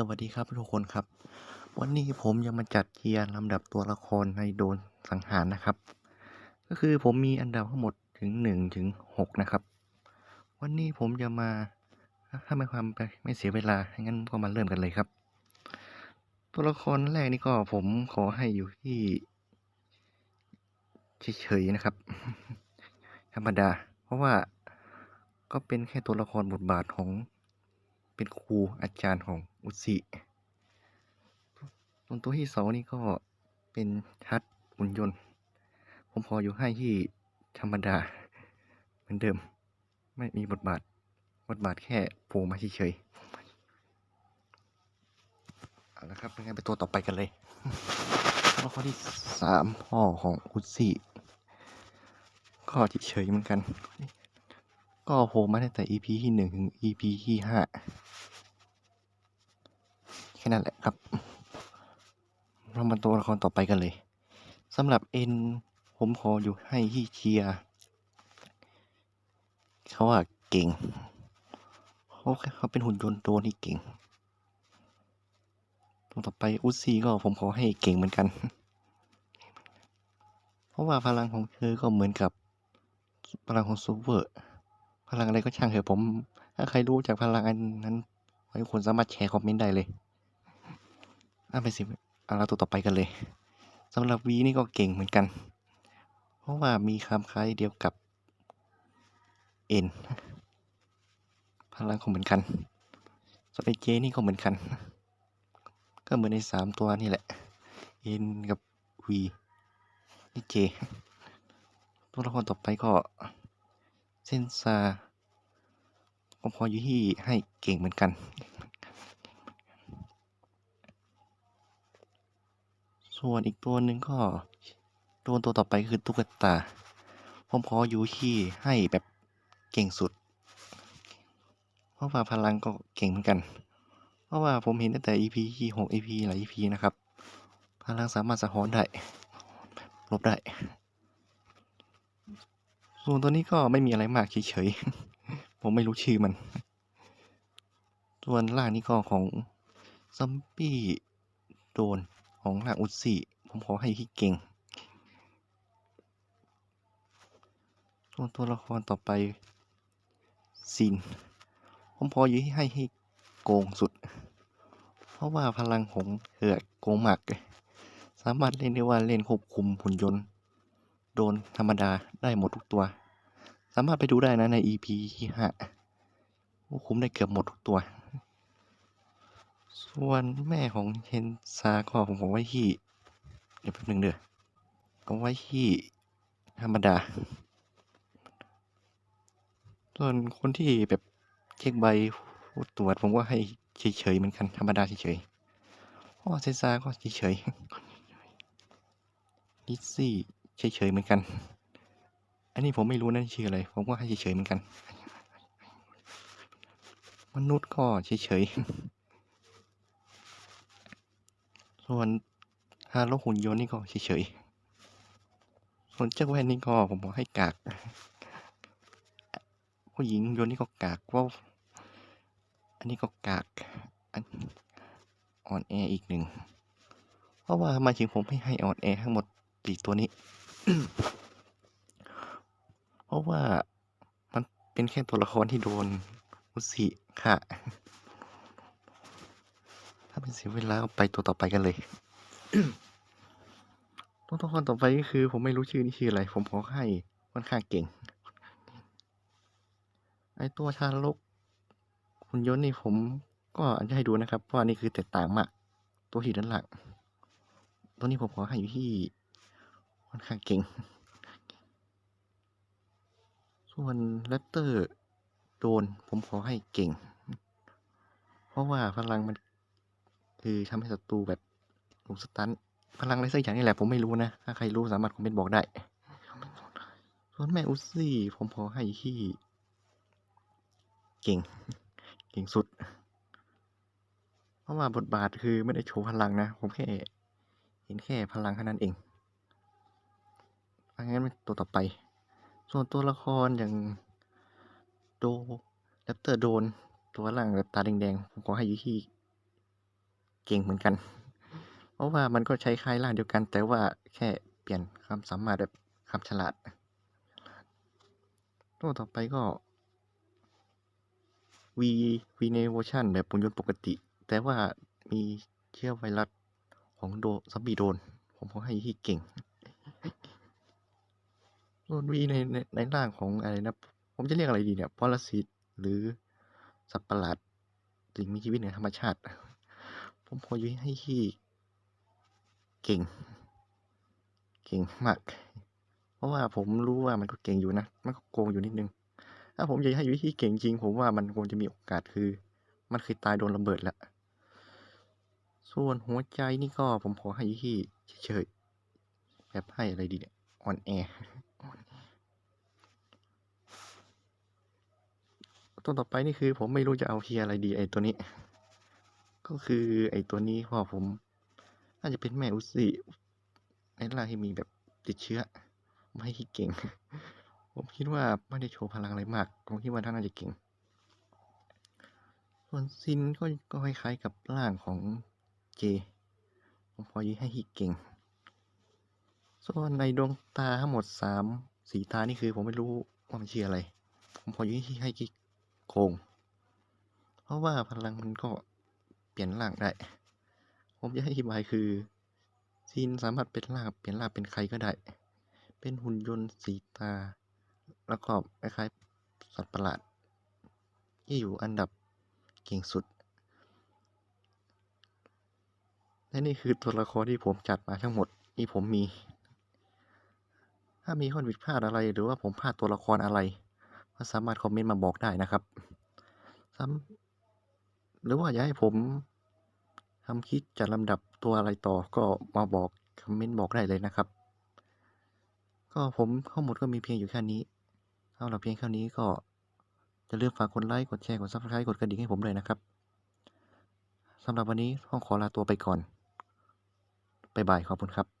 สวัสดีครับทุกคนครับ วันนี้ผมจะมาจัดเทียร์ลำดับตัวละครในโดนสังหารนะครับ ก็คือผมมีอันดับทั้งหมดถึงหนึ่งถึงหกนะครับ วันนี้ผมจะมาถ้าไม่ความไปไม่เสียเวลางั้นก็มาเริ่มกันเลยครับ ตัวละครแรกนี่ก็ผมขอให้อยู่ที่เฉยๆนะครับ ธรรมดา เพราะว่าก็เป็นแค่ตัวละครบทบาทของ เป็นครูอาจารย์ของอุซิส่วนตัวที่สองนี่ก็เป็นชัดหุ่นยนต์ ผมพออยู่ให้ที่ธรรมดา เหมือนเดิม ไม่มีบทบาท บทบาทแค่โผล่มาเฉยๆเอาละครับเป็นไงไปตัวต่อไปกันเลยตัวละครที่สามพ่อของอุซิก็เฉยเหมือนกัน ก็โผล่มาตั้งแต่ EP ที่หนึ่งถึง EP ที่ห้า ค่นั้นแหละครับเรามาตัวละครต่อไปกันเลยสำหรับเอ็นผมขออยู่ให้ที่เชียร์เขาว่าเก่งเขาเขาเป็นหุ่นยนต์ตัวที่เก่ง ตัวต่อไปอุซี่ก็ผมขอให้เก่งเหมือนกัน เพราะว่าพลังของเธอก็เหมือนกับพลังของซูเปอร์ พลังอะไรก็ช่างเถอะผม ถ้าใครรู้จากพลังอันนั้นขอให้คุณสามารถแชร์คอมเมนต์ได้เลย อะไปสิเอาเราตัวต่อไปกันเลยสำหรับวีนี่ก็เก่งเหมือนกัน เพราะว่ามีคำคล้ายเดียวกับเอ็นพลังของเหมือนกันส่วนไอเจนี่ก็เหมือนกัน ก็เหมือนในสามตัวนี่แหละเอ็นกับวีนี่เจตัวละครต่อไปก็เซนซาก็พออยู่ที่ให้เก่งเหมือนกัน ส่วนอีกตัวหนึ่งก็ตัวตัวต่อไปคือตุ๊กตา ผมขออยู่ที่ให้แบบเก่งสุด เพราะว่าพลังก็เก่งเหมือนกัน เพราะว่าผมเห็นตั้งแต่ EP ที่หก EP หลาย EP นะครับ พลังสามารถสะท้อนได้ลบได้ ส่วนตัวนี้ก็ไม่มีอะไรมากเฉยๆ ผมไม่รู้ชื่อมัน ส่วนล่างนี้ก็ของซัมปี้โดน ของหล่างอุดซี่ผมขอให้ที่เก่งส่วตัวละครต่อไปซิน ผมพออยู่ที่ให้ให้โกงสุด เพราะว่าพลังของเธอโกงหมากสามารถเล่นได้ว่าเล่นควบคุมหุ่นยนต์ โดนธรรมดาได้หมดทุกตัว สามารถไปดูได้นะใน EP ที่ห้าควบคุมได้เกือบหมดทุกตัว ส่วนแม่ของเฮนซาก็ผมบอกไว้ที่เดี๋ยวแป๊บนึงเด้อก็ไว้ที่ธรรมดา ส่วนคนที่แบบเช็คใบตรวจผมก็ให้เฉยๆเหมือนกันธรรมดาเฉยๆเพราะว่าเซนซาก็เฉยๆลิซซี่เฉยๆเหมือนกัน อันนี้ผมไม่รู้นะชื่ออะไร ผมก็ให้เฉยๆเหมือนกัน มนุษย์ก็เฉยๆ ส่วนฮาโลหุ่นยนต์นี่ก็เฉยๆ ส่วนเจ้าแว่นนี่ก็ผมบอกให้กาก ผู้หญิงยนต์นี่ก็กากว่าอันนี้ก็กากอันอ่อนแออีกหนึ่ง เพราะว่ามาถึงผมไม่ให้อ่อนแอทั้งหมดสี่ตัวนี้ เพราะว่ามันเป็นแค่ตัวละครที่โดนอุสิค่ะ ถ้าเป็นเสียเวลาไปตัวต่อไปกันเลยตัวละครต่อไปก็คือ ผมไม่รู้ชื่อนี่ชื่ออะไร ผมขอให้ค่อนข้างเก่ง ไอตัวชาลกหุ่นยนต์นี่ผมก็อาจจะให้ดูนะครับ เพราะอันนี้คือแตกต่างมากตัวที่ด้านหลังตัวนี้ผมขอให้อยู่ที่ค่อนข้างเก่ง ส่วนแรปเตอร์โดนผมขอให้เก่ง เพราะว่าพลังมัน คือทำให้ศัตรูแบบถูกสตันพลังอะไรสักอย่างนี่แหละผมไม่รู้นะ ถ้าใครรู้สามารถคอมเมนต์บอกได้ ส่วนแม่อุซซี่ผมขอให้ที่เก่ง เก่งสุด เพราะว่าบทบาทคือไม่ได้โชว์พลังนะ ผมแค่ เห็นแค่พลังแค่นั้นเองอังั้นตัวต่อไป ส่วนตัวละครอย่างโดแรปเตอร์โดน ตัวหล่างแบบตาแดงๆ ผมขอให้อยู่ที่ เก่งเหมือนกัน เพราะว่ามันก็ใช้คล้ายร่างเดียวกัน แต่ว่าแค่เปลี่ยนความสามารถแบบความฉลาดตัวต่อไปก็ V V ในเวอร์ชันแบบหุ่นยนต์ปกติ แต่ว่ามีเชื้อไวรัสของโดซอมบี้โดน ผมขอให้ที่เก่งส่วน V ในในในร่างของอะไรนะ ผมจะเรียกอะไรดีเนี่ยปรสิตหรือสัตว์ประหลาดสิ่งมีชีวิตเหนือธรรมชาติ ผมขอยุ้ยให้ที่เก่ง เก่งมาก เพราะว่าผมรู้ว่ามันก็เก่งอยู่นะ มันก็โกงอยู่นิดนึง ถ้าผมอยากให้ยุ้ยที่เก่งจริง ผมว่ามันคงจะมีโอกาสคือ มันเคยตายโดนระเบิดแล้ว ส่วนหัวใจนี่ก็ผมขอให้ยุ้ยที่เฉยๆแบบให้อะไรดีเนี่ยอ่อนแอตัวต่อไปนี่คือผมไม่รู้จะเอาเฮียอะไรดีไอตัวนี้ ก็คือไอตัวนี้พราะผมน่าจะเป็นแม่อุซี่ในร่าที่มีแบบติดเชื้อ ไม่เก่ง ผมคิดว่าไม่ได้โชว์พลังอะไรมาก ผมคิดว่าท่านน่าจะเก่ง ส่วนซินก็ก็คล้ายๆกับร่างของเจ ผมพอยื้ให้ฮิเก่ง ส่วนในดวงตาทั้งหมดสามสีตานี่คือผมไม่รู้ว่ามันชื่ออะไร ผมพอยื้ให้กิโคง เพราะว่าพลังมันก็ เปลี่ยนร่างได้ ผมจะให้อธิบายคือซีนสามารถเป็นร่างเปลี่ยนร่างเป็นใครก็ได้ เป็นหุ่นยนต์สีตา แล้วก็คล้ายๆสัตว์ประหลาด ที่อยู่อันดับเก่งสุด และนี่คือตัวละครที่ผมจัดมาทั้งหมดที่ผมมี ถ้ามีข้อผิดพลาดอะไรหรือว่าผมพลาดตัวละครอะไร ก็สามารถคอมเมนต์มาบอกได้นะครับซ้ำ หรือว่าอยากให้ผมทำคลิปจัดลำดับตัวอะไรต่อก็มาบอกคอมเมนต์บอกได้เลยนะครับ ก็ผมข้อมูลก็มีเพียงอยู่แค่นี้เอาล่ะเพียงแค่นี้ก็จะเลืมฝากกดไลค์กดแชร์กดซับสไครต์กดกระดิ่งให้ผมเลยนะครับสำหรับวันนี้ต้องขอลาตัวไปก่อนบายบายขอบคุณครับ